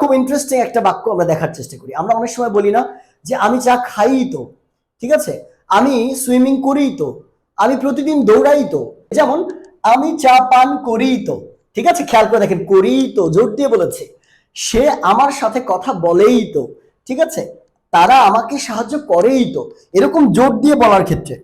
খুব ইন্টারেস্টিং একটা বাক্য আমরা দেখার চেষ্টা করি। আমরা অনেক সময় বলি না যে, আমি চা খাই তো ঠিক আছে? আমি সুইমিং করি তো আমি প্রতিদিন দৌড়াই তো যেমন, আমি চা পান করি তো ঠিক আছে? খেয়াল করে দেখেন করি তো জোর দিয়ে বলেছে। সে আমার সাথে কথা বলেই তো, ঠিক আছে? তারা আমাকে সাহায্য করেই তো। এরকম জোর দিয়ে বলার ক্ষেত্রে।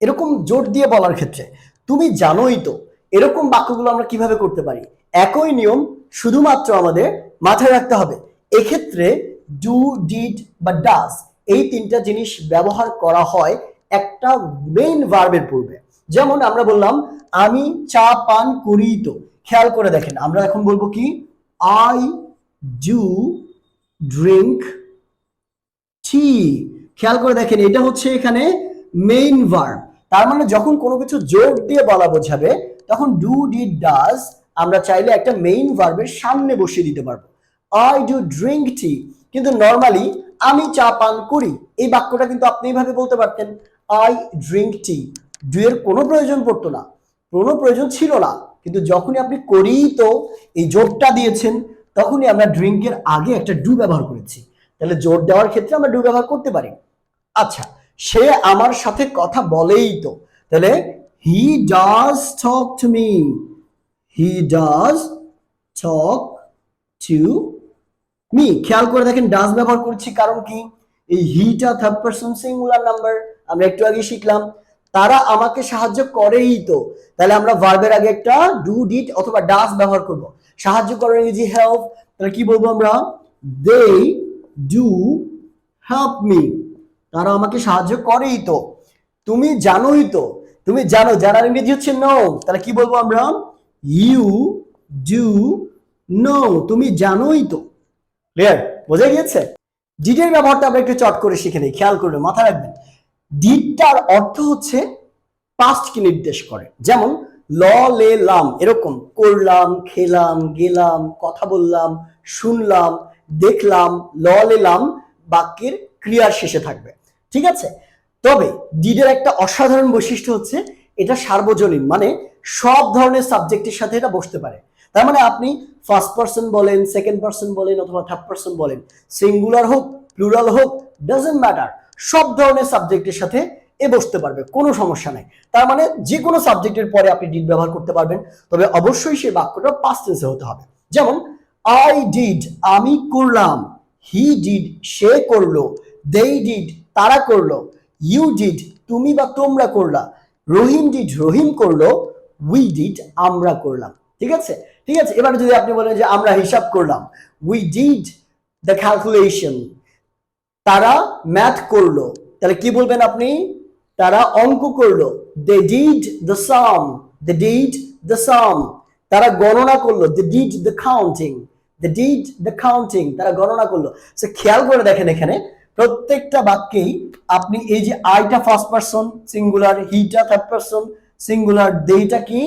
এরকম জোর দিয়ে বলার ক্ষেত্রে। তুমি জানোই তো, এরকম বাক্যগুলো আমরা কীভাবে করতে পারি? একই নিয়ম শুধুমাত্র আমাদের মাথায় রাখতে হবে। এক্ষেত্রে ডু ডিড বা ডাস এই তিনটা জিনিস ব্যবহার করা হয় একটা মেইন ভার্বের পূর্বে। যেমন আমরা বললাম, আমি চা পান করি তো। খেয়াল করে দেখেন, আমরা এখন বলব কি? আই ডু ড্রিঙ্ক টি খেয়াল করে দেখেন, এটা হচ্ছে এখানে মেইন ভার্ব তার মানে যখন কোনো কিছু জোর দিয়ে বলা বোঝাবে, তখন ডু ডিড ডাজ আমরা চাইলে একটা মেইন ভার্বের সামনে বসিয়ে দিতে পারব। আই ডু ড্রিঙ্ক টি কিন্তু নর্মালি আমি চা পান করি। এই বাক্যটা কিন্তু আপনি এইভাবে বলতে পারতেন। আই ড্রিঙ্ক টি ডু এর কোনো প্রয়োজন পড়তো না। কোনো প্রয়োজন ছিল না। কিন্তু যখনই আপনি করি তো এই জোরটা দিয়েছেন, তখনই আমরা ড্রিঙ্কের আগে একটা ডু ব্যবহার করেছি। তাহলে জোর দেওয়ার ক্ষেত্রে আমরা ডু ব্যবহার করতে পারি। আচ্ছা সে আমার সাথে কথা বলেই তো। তাহলে he does talk to me he does talk to me খেয়াল করে দেখেন ডাজ ব্যবহার করছি কারণ কি? এই হিটা থার্ড পারসন সিঙ্গুলার নাম্বার আমরা একটু আগে শিখলাম। তারা আমাকে সাহায্য করেই তো। তাহলে আমরা ভার্বের আগে একটা ডু ডিট অথবা ডাজ ব্যবহার করব। সাহায্য করে ইজি হেল্প তাহলে কি বলব আমরা? দে ডু হেল্প মি তারা আমাকে সাহায্য করেই তো। তুমি জানোই তো। তুমি জানো জানার ইংরেজি হচ্ছে নো তাহলে কি বলব আমরা? ইউ ডু নো তুমি জানোই তো। ক্লিয়ার বোঝা গিয়েছে? ডিডের ব্যবহারটা আমরা একটু চট করে শিখে নিই, খেয়াল করবে মাথায় রাখবেন। ডিডটার অর্থ হচ্ছে পাস্টকে নির্দেশ করে। যেমন ল লে লাম এরকম, করলাম, খেলাম, গেলাম, কথা বললাম, শুনলাম, দেখলাম ল লেলাম বাক্যের ক্রিয়ার শেষে থাকবে। ঠিক আছে? তবে ডিডের একটা অসাধারণ বৈশিষ্ট্য হচ্ছে এটা সার্বজনীন মানে সব ধরনের সাবজেক্টের সাথে এটা বসতে পারে। তার মানে আপনি ফার্স্ট পার্সন বলেন সেকেন্ড পার্সন বলেন অথবা থার্ড পার্সন বলেন সিঙ্গুলার হোক প্লুরাল হোক ডাজেন্ট ম্যাটার সব ধরনের সাবজেক্টের সাথে এ বসতে পারবে, কোনো সমস্যা নাই। তার মানে যে কোনো সাবজেক্টের পরে আপনি ডিড ব্যবহার করতে পারবেন, তবে অবশ্যই সেই বাক্যটা পাস্ট টেন্সে হতে হবে। যেমন আই ডিড আমি করলাম হি ডিড সে করল দে ডিড তারা করল ইউ ডিড তুমি বা তোমরা করলা, রহিম ডিড রহিম করল উই ডিড আমরা করলাম। ঠিক আছে? ঠিক আছে? এবার যদি আপনি বলেন যে আমরা হিসাব করলাম উই ডিড দ্য ক্যালকুলেশন তারা ম্যাথ করল। তাহলে কি বলবেন আপনি? তারা অঙ্ক করল। They did the sum they did the sum তারা গণনা করল। They did the counting they did the counting তারা গণনা করল। সে খেয়াল করে দেখেন এখানে, প্রত্যেকটা বাক্যেই আপনি এই যে আইটা ফার্স্ট পারসন সিঙ্গুলার হিটা থার্ড পারসন সিঙ্গুলার দেটা কি?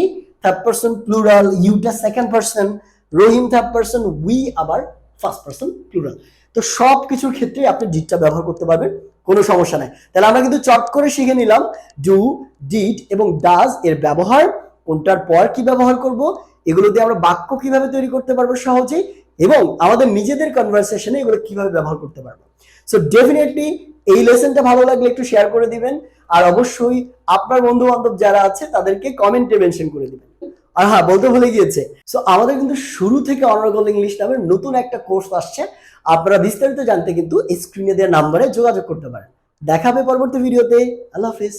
Third person plural Yuta second person Rahim third person we আবার ফার্স্ট পারসন প্লুরাল তো সব কিছুর ক্ষেত্রে আপনি ডিডটা ব্যবহার করতে পারবেন, কোনো সমস্যা নাই। তাহলে আমরা কিন্তু চট করে শিখে নিলাম ডু ডিড এবং ডাজ এর ব্যবহার, কোনটার পর কি ব্যবহার করব, এগুলো দিয়ে আমরা বাক্য কীভাবে তৈরি করতে পারব সহজেই, এবং আমাদের নিজেদের কনভারসেশনে এগুলো কীভাবে ব্যবহার করতে পারব। সো ডেফিনেটলি এই লেসনটা ভালো লাগলে একটু শেয়ার করে দিবেন আর অবশ্যই আপনার বন্ধু বান্ধব যারা আছে, তাদেরকে কমেন্টে মেনশন করে দিবেন। আর হ্যাঁ বলতে ভুলে গিয়েছে। সো আমাদের কিন্তু শুরু থেকে অনার্গল ইংলিশ নামের নতুন একটা কোর্স আসছে। আপনারা বিস্তারিত জানতে কিন্তু স্ক্রিনে দেওয়া নাম্বারে যোগাযোগ করতে পারেন। দেখাবে পরবর্তী ভিডিওতে আল্লাহ হাফিজ।